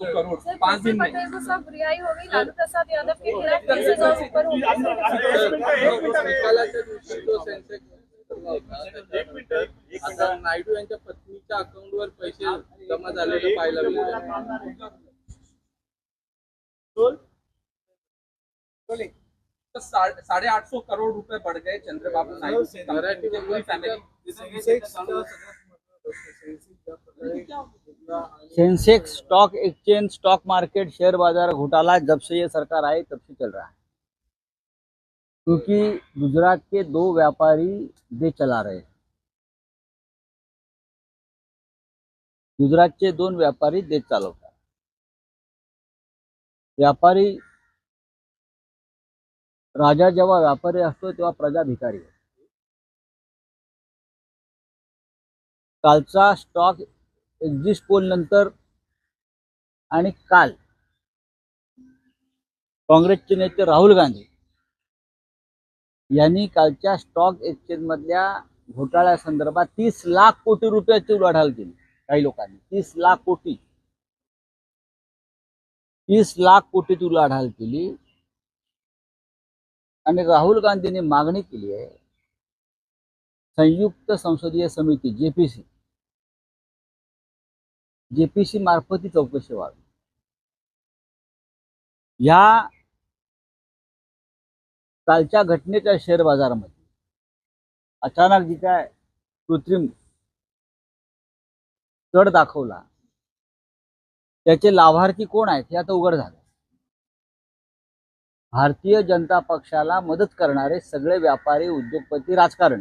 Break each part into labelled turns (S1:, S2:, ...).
S1: पाँच दिन
S2: आता नायडू यांच्या पत्नीच्या अकाउंटवर पैसे जमा झालेले पाहायला मिळाले
S1: तो साढ़े आठ सौ करोड़ रुपए बढ़ गए चंद्रबाबू नायडू की
S3: Sensex stock exchange, stock market, share बाज़ार घोटाला जब से ये सरकार आई, तब से चल रहा है। क्योंकि गुजरात के दो व्यापारी देश चला रहे हैं। गुजरातचे दोन व्यापारी देश चालवतात व्यापारी राजा जेव्हा व्यापारी असतो, तेव्हा प्रजा भिकारी. कालचा स्टॉक एक्झिट पोल नंतर आणि काल काँग्रेसचे नेते राहुल गांधी यांनी कालच्या स्टॉक एक्सचेंज मधल्या घोटाळ्यासंदर्भात तीस लाख कोटी रुपयाची उलाढाल केली काही लोकांनी. तीस लाख कोटी. तीस लाख कोटीची उलाढाल केली. आणि राहुल गांधींनी मागणी केली आहे. संयुक्त संसदीय समिती जेपीसी जेपीसी मार्फत ही चौकशी व्हावी. या कालच्या घटनेच्या शेअर बाजारामध्ये अचानक जी काय कृत्रिम चढ दाखवला त्याचे लाभार्थी कोण आहेत हे आता उघड झालं. भारतीय जनता पक्षाला मदत करणारे सगळे व्यापारी उद्योगपती राजकारण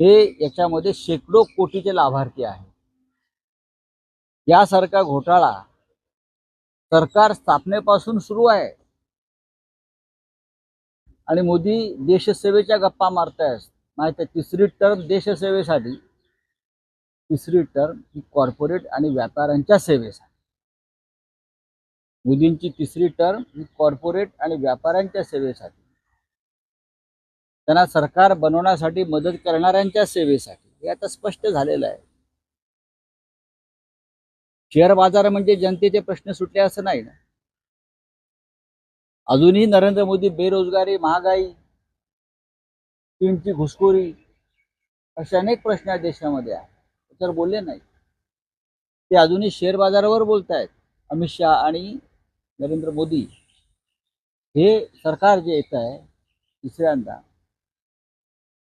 S3: हे याच्यामध्ये शेकडो कोटीचे लाभार्थी आहेत. यासारखा घोटाळा सरकार स्थापनेपासून सुरू आहे. आणि मोदी देशसेवेच्या गप्पा मारतायत. नाही तर तिसरी टर्म देशसेवेसाठी. तिसरी टर्म ही कॉर्पोरेट आणि व्यापाऱ्यांच्या सेवेसाठी. मोदींची तिसरी टर्म ही कॉर्पोरेट आणि व्यापाऱ्यांच्या सेवेसाठी. त्यांना सरकार बनवण्यासाठी मदत करणाऱ्यांच्या सेवेसाठी. हे आता स्पष्ट झालेलं आहे. शेअर बाजार म्हणजे जनतेचे प्रश्न सुटले असं नाही ना? अजूनही नरेंद्र मोदी बेरोजगारी महागाई चीनची घुसखोरी असे अनेक प्रश्न आहेत देशामध्ये आहेत. तर बोलले नाही. ते अजूनही शेअर बाजारावर बोलतायत. अमित शहा आणि नरेंद्र मोदी हे सरकार जे येत आहे तिसऱ्यांदा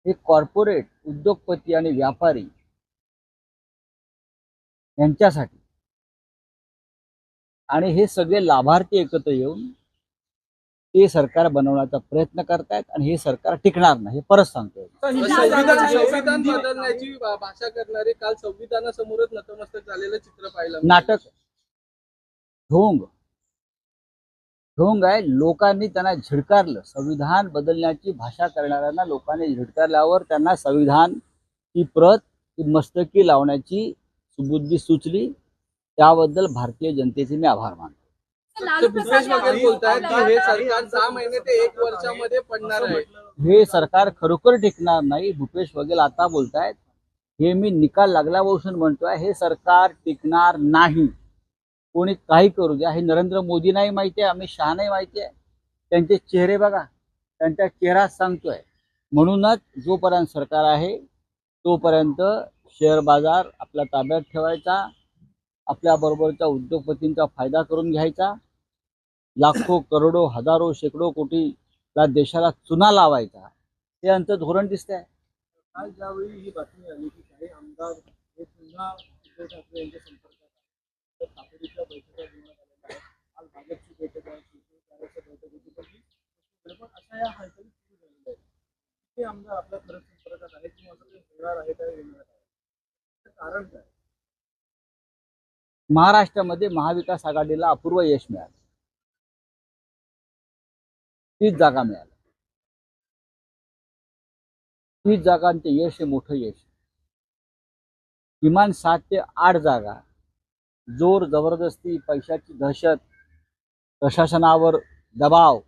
S3: हे कॉर्पोरेट उद्योगपती आणि व्यापारी यांच्यासाठी आणि हे सगळे लाभार्थी एकत्र येऊन ते सरकार बनवण्याचा प्रयत्न करतायत आणि हे सरकार टिकणार नाही हे परत सांगतोय.
S2: संविधान बदलण्याची भाषा करणारे काल संविधानासमोरच नतमस्तक झालेलं चित्र मिळालं.
S3: नाटक. ढोंग. ढोंग आहे लोकांनी त्यांना झिडकारलं. संविधान बदलण्याची भाषा करणाऱ्यांना लोकांनी झिडकारल्यावर त्यांना संविधान ची प्रत ती मस्तकी लावण्याची सुबुद्धी सुचली. त्याबद्दल भारतीय जनतेचे मी आभार मानतो.
S2: हे सरकार सहा महिने ते एक वर्षामध्ये पडणार आहे.
S3: हे सरकार खरोखर टिकणार नाही भूपेश बघेल आता बोलतायत. हे मी निकाल लागल्यापासून म्हणतोय हे सरकार टिकणार नाही. कोणी काही करू द्या. हे नरेंद्र मोदींनाही माहिती आहे अमित शहानाही माहिती आहे. त्यांचे चेहरे बघा. त्यांचा चेहरा सांगतोय. म्हणूनच जोपर्यंत सरकार आहे तोपर्यंत शेअर बाजार आपल्या ताब्यात ठेवायचा. आपल्याबरोबरच्या उद्योगपतींचा फायदा करून घ्यायचा. लाखो करोडो हजारो शेकडो कोटीला देशाला चुना लावायचा. हे आमचं धोरण दिसत आहे
S4: काल ज्यावेळी ही बातमी आली की काही आमदार हे पुन्हा उद्धव ठाकरे यांच्या संपर्कात आहेत तर तातडीच्या बैठका घेण्यात आलेल्या आहेत. काल भाजपची बैठक आहे शिवसेनेच्या बैठक होती पण ही पण अशा या हालचाली सुरू झालेल्या आहेत. किती आमदार आपल्या खरंच संपर्कात आहेत किंवा असं होणार आहे काय येणार आहे? कारण काय?
S3: महाराष्ट्रामध्ये महाविकास आघाडीला अपूर्व यश मिळालं. तीच जागा मिळाल्या तीस जागांचे यश हे मोठं यश किमान सात ते आठ जागा जोर जबरदस्ती पैशाची दहशत प्रशासनावर दबाव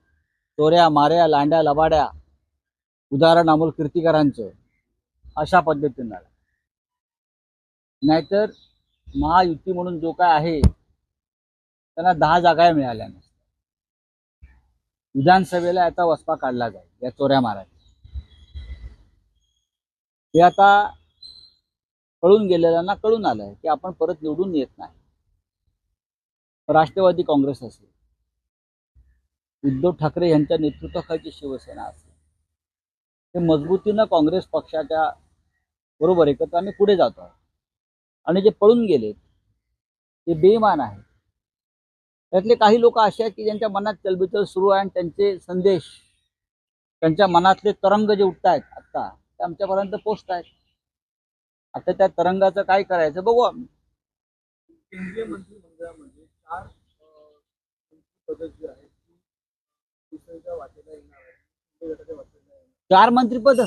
S3: चोऱ्या माऱ्या लांड्या लबाड्या उदाहरण अमोल कीर्तिकरांचं अशा पद्धतीनं. आलं नाहीतर महायुती म्हणून जो काय आहे त्यांना दहा जागा मिळाल्या नसत्या. विधानसभेला आता वसपा काढला जाईल या चोऱ्या मारायच्या हे आता कळून गेलेल्यांना कळून आलंय की आपण परत निवडून येत नाही. राष्ट्रवादी काँग्रेस असेल उद्धव ठाकरे यांच्या नेतृत्वाखालची शिवसेना असेल ते मजबूतीनं काँग्रेस पक्षाच्या बरोबर एकत्र आम्ही पुढे जातो आहोत. आणि जे पळून गेलेत ते बेईमान आहेत. त्यातले काही लोक असे आहेत की ज्यांच्या मनात चलबिचल सुरू आहे आणि त्यांचे संदेश त्यांच्या मनातले तरंग जे उठत आहेत आत्ता ते आमच्यापर्यंत पोचत आहेत आता त्या तरंगाचं काय करायचं बघू आम्ही.
S4: केंद्रीय मंत्रिमंडळामध्ये चार पद जी आहेत आहे
S3: चार मंत्रीपद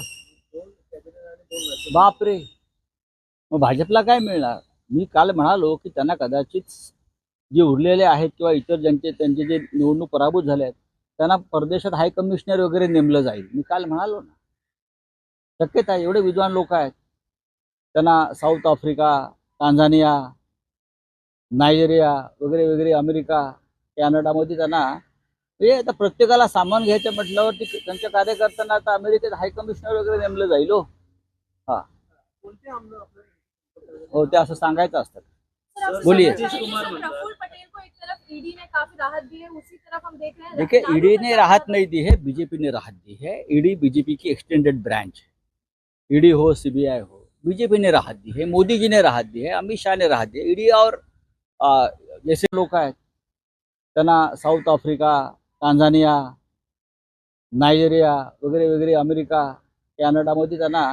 S3: बापरे. मग भाजपला काय मिळणार? मी काल म्हणालो की त्यांना कदाचित जे उरलेले आहेत किंवा इतर ज्यांचे त्यांचे जे निवडणूक पराभूत झाले आहेत त्यांना परदेशात हाय कमिशनर वगैरे नेमलं जाईल. मी काल म्हणालो ना. शक्यता आहे एवढे विद्वान लोक आहेत. त्यांना साऊथ आफ्रिका टांझानिया नायजेरिया वगैरे वगैरे अमेरिका कॅनडामध्ये त्यांना हे आता प्रत्येकाला सामान घ्यायचं म्हटल्यावरती त्यांच्या कार्यकर्त्यांना आता अमेरिकेत हाय कमिशनर वगैरे नेमलं जाईल हो.
S4: कोणते आमदार
S3: हो ते असं सांगायचं असतं. बोलिए।
S5: समझ रहे हैं, सर, प्रफुल्ल पटेल को एक तरफ़ ईडी ने काफ़ी राहत दी है उसी तरफ़ हम देख रहे हैं
S3: देखिए ईडी ने राहत नहीं दी है बीजेपी ने राहत दी है ईडी बीजेपी की एक्सटेंडेड ब्रांच है। ईडी हो सीबीआई हो बीजेपी ने राहत दी है मोदी जी ने राहत दी है अमित शाह ने राहत दी है। ईडी और आ, जैसे लोक आहेत त्यांना साऊथ आफ्रिका टांझानिया नायजेरिया वगैरे वगैरे अमेरिका कॅनडामध्ये त्यांना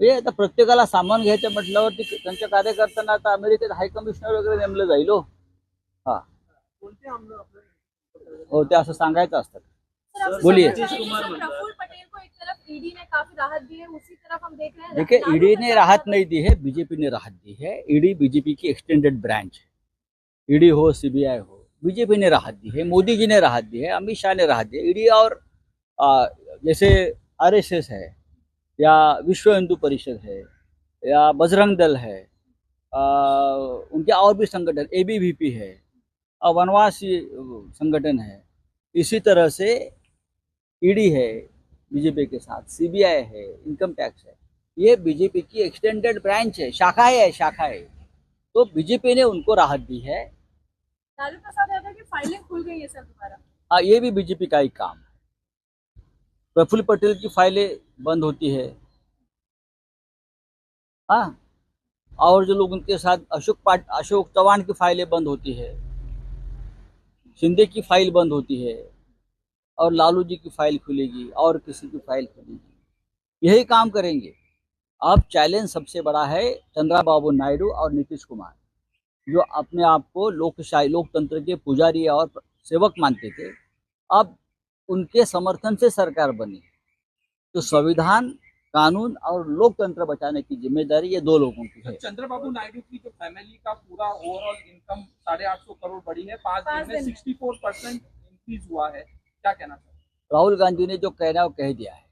S3: हे आता प्रत्येकाला सामान घ्यायचं म्हटल्यावरती त्यांच्या कार्यकर्त्यांना आता अमेरिकेत हाय कमिशनर वगैरे नेमलं जाईल हो.
S4: आपल्या
S3: हो ते असं सांगायचं बोलिए।
S5: हैं, ईडी ने राहत दी है उसी तरफ़ हम देख रहे हैं
S3: देखिए ईडी ने राहत
S5: यादव-
S3: नहीं दी है बीजेपी ने राहत दी है. ईडी बीजेपी की एक्सटेंडेड ब्रांच है. ईडी हो सीबीआई हो बीजेपी ने राहत दी है मोदी जी ने राहत दी है अमित शाह ने राहत दी है. ईडी और आ, जैसे आरएसएस है या विश्व हिंदू परिषद है या बजरंग दल है आ, उनके और भी संगठन एबीवीपी है और वनवासी संगठन है इसी तरह से ईडी है बीजेपी के साथ सीबीआई है इनकम टैक्स है ये बीजेपी की एक्सटेंडेड ब्रांच है शाखाएँ है शाखाएँ। तो बीजेपी ने उनको राहत दी है।
S5: लालू प्रसाद यादव की फाइलें खुल गई है सर दोबारा।
S3: हाँ ये भी बीजेपी का ही काम है। प्रफुल्ल पटेल की फाइलें बंद होती है। हाँ और जो लोग उनके साथ अशोक पाट, अशोक चौहान की फाइलें बंद होती है, शिंदे की फ़ाइल बंद होती है, और लालू जी की फ़ाइल खुलेगी, और किसी की फ़ाइल खुलेगी। यही काम करेंगे। अब चैलेंज सबसे बड़ा है चंद्राबाबू नायडू और नीतीश कुमार, जो अपने आप को लोकशाही, लोकतंत्र के पुजारी और सेवक मानते थे। अब उनके समर्थन से सरकार बनी। तो संविधान कानून और लोकतंत्र बचाने की ज़िम्मेदारी ये दो लोगों की है।
S1: चंद्रबाबू नायडू की जो फैमिली का पूरा ओवरऑल इनकम साढ़े आठ सौ करोड़ बढ़ी है पाँच दिन में। सिक्सटी फोर परसेंट इंक्रीज हुआ है। क्या कहना चाहिए
S3: राहुल गांधी ने जो कहना है वो कह दिया है।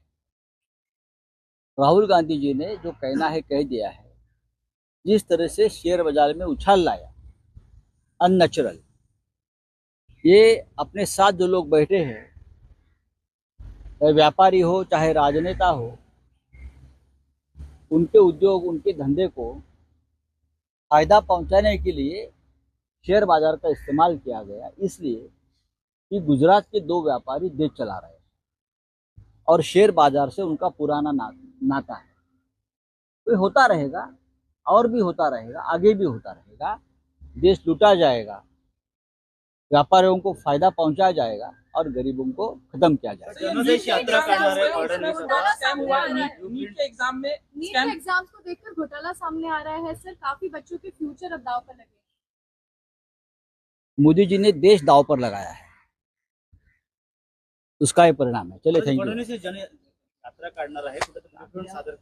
S3: राहुल गांधी जी ने जो कहना है कह दिया है। जिस तरह से शेयर बाज़ार में उछाल लाया अननेचुरल ये अपने साथ जो लोग बैठे हैं चाहे व्यापारी हो चाहे राजनेता हो उनके उद्योग उनके धंधे को फ़ायदा पहुँचाने के लिए शेयर बाज़ार का इस्तेमाल किया गया। इसलिए कि गुजरात के दो व्यापारी देश चला रहे हैं और शेयर बाज़ार से उनका पुराना ना, नाता है। तो होता रहेगा और भी होता रहेगा आगे भी होता रहेगा। देश लूटा जाएगा व्यापारियों को फ़ायदा पहुँचाया जाएगा। और गरीबों को खत्म किया
S5: जाए। देखकर घोटाला सामने आ रहा है सर। काफ़ी बच्चों के फ्यूचर अब दाव पर लगे।
S3: मोदी जी ने देश दाव पर लगाया है। उसका ये परिणाम है। चले थैंक यू
S4: यात्रा काढणार आहे सादर